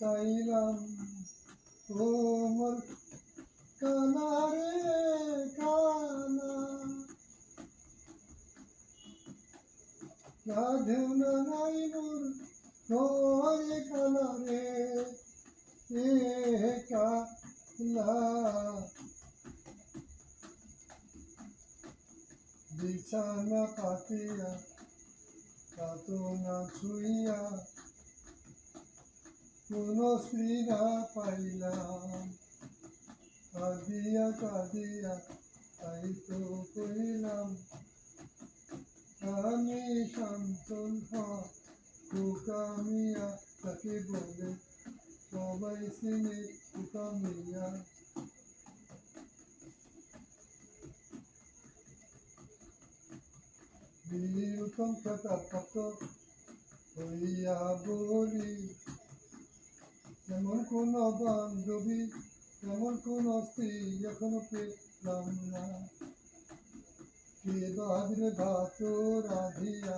চাইলাম তোমার কানা রে কানা। রাধে নাই মোর তোরে কানা রে এ কালা বিছানা পাতিয়া কাতো না ছুইয়া কোন না পাইলাম। কাঁদিয়া কাঁদিয়া তাই তো কইলাম, আমি শান্তন কুকামিয়া তাকে বলে সবাই সিনে কুকামিয়া বিরূপম প্রতাপত হইয়া বলি কোন বান্ধবী তেমন কোন স্ত্রী এখনও পেলাম না। কে বাদরে ভাত রাধিয়া,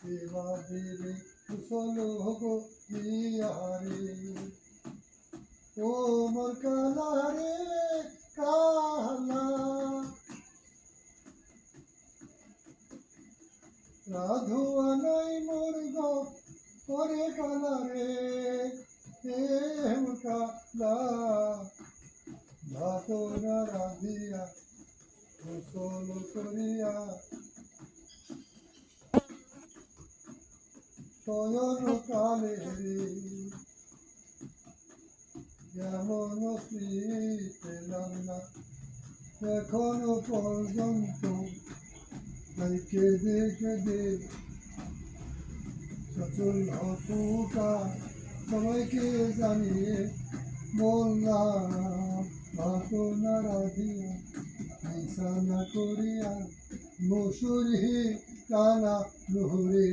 কে বাদরে কুশল হোক ইহারে ও মোর কালা কালা রাধুয়া নাই মোর গো করে কালা রে প্রেম কালা ভাত না রাধিয়া কুশল করিয়া। শয়ন কালে যেমন স্ত্রী পেলাম না এখনও পর্যন্ত তাই কেঁদে কেঁদে সচল হতুকা সবাইকে জানিয়ে না করিয়া মসুরি কানা নুহুরে।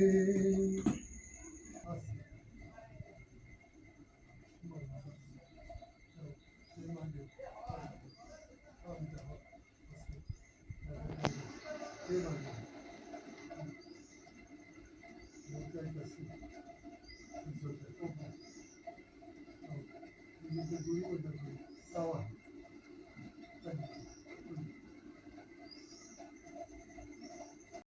Tá Thank you.